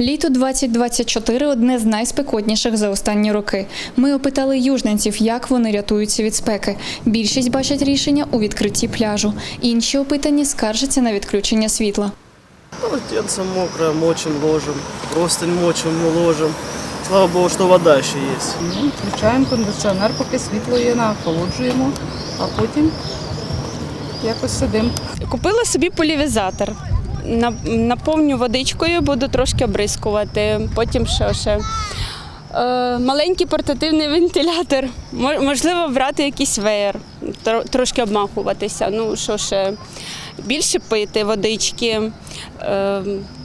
Літо 2024 – одне з найспекотніших за останні роки. Ми опитали южненців, як вони рятуються від спеки. Більшість бачать рішення у відкритті пляжу. Інші опитані скаржаться на відключення світла. Полотенце мокрое, мочим, ложим. Простынь мочим, ложим. Слава богу, что вода еще есть. Ну, Включаємо кондиціонер, поки світло є, нахолоджуємо, а потім якось сидимо. Купила собі полівізатор. На- Наповню водичкою, буду трошки обрискувати. Потім що ще? Е, маленький портативний вентилятор. Можливо, брати якийсь веєр, трошки обмахуватися. Ну, що ще? Більше пити водички, е,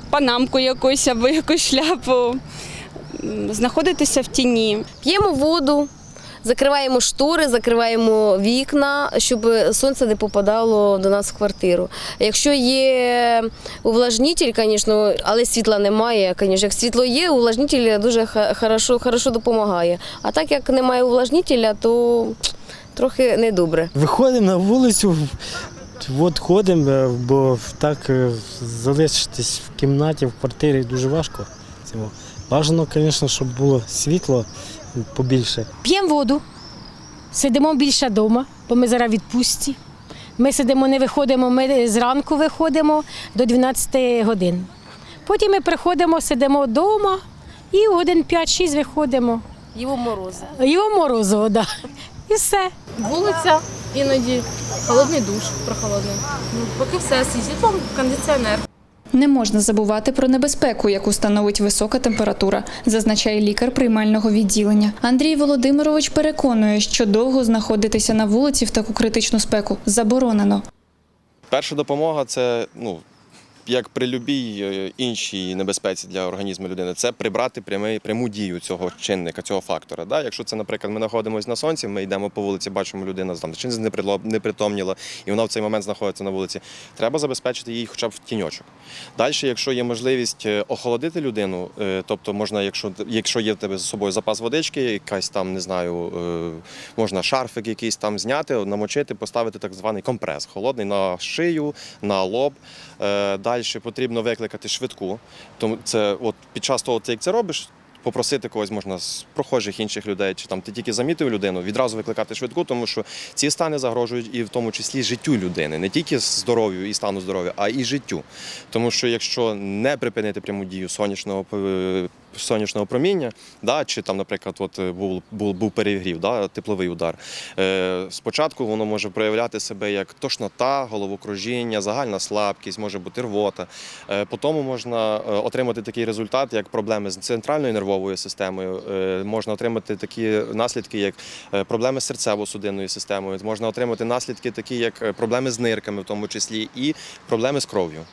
панамку якусь або якусь шляпу, знаходитися в тіні. П'ємо воду, закриваємо штори, закриваємо вікна, щоб сонце не попадало до нас в квартиру. Якщо є увлажнитель, звісно, але світла немає, звісно, як світло є, увлажнитель дуже хорошо, хорошо допомагає. А так як немає увлажнителя, то трохи недобре. Виходимо на вулицю, от ходимо, бо так е, залишитись в кімнаті, в квартирі дуже важко. Цього. Бажано, звісно, щоб було світло побільше. П'ємо воду, сидимо більше вдома, бо ми зараз відпустці. Ми сидимо, не виходимо, ми зранку виходимо до 12 годин. Потім ми приходимо, сидимо вдома і в годин 5-6 виходимо. Його морози. Його морозиво, да. І все. Вулиця, іноді холодний душ прохолодний. Ну, поки все, світло, кондиціонер. Не можна забувати про небезпеку, яку становить висока температура, зазначає лікар приймального відділення. Андрій Володимирович переконує, що довго знаходитися на вулиці в таку критичну спеку заборонено. Перша допомога це ну. Як при любій е, іншій небезпеці для організму людини, це прибрати прямий, пряму дію цього чинника, цього фактора. Да? Якщо це, наприклад, ми знаходимося на сонці, ми йдемо по вулиці, бачимо людина там чи непритомніла, і вона в цей момент знаходиться на вулиці. Треба забезпечити її хоча б в тіньочок. Далі, якщо є можливість е, охолодити людину, е, тобто можна, якщо якщо є в тебе з собою запас водички, якась там не знаю, можна шарфик якийсь там зняти, намочити, поставити так званий компрес холодний на шию, на лоб. Далі потрібно викликати швидку. Тому це от під час того, як це робиш. Попросити когось можна з прохожих інших людей, чи там ти тільки замітив людину, відразу викликати швидку, тому що ці стани загрожують і в тому числі життю людини, не тільки здоров'ю і стану здоров'я, а і життю. Тому що якщо не припинити пряму дію сонячного е, сонячного проміння, да, чи там, наприклад, от е, був, був, був перегрів, да, тепловий удар. Е, спочатку воно може проявляти себе як тошнота, головокружіння, загальна слабкість, може бути рвота. Е, по тому можна е, отримати такий результат, як проблеми з центральною нервовою системою. Е, можна отримати такі наслідки, як е, проблеми з серцево-судинною системою. Можна отримати наслідки, такі як проблеми з нирками, в тому числі, і проблеми з кров'ю.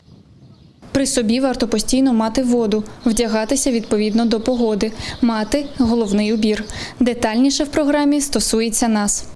При собі варто постійно мати воду, вдягатися відповідно до погоди, мати головний убір. Детальніше в програмі стосується нас.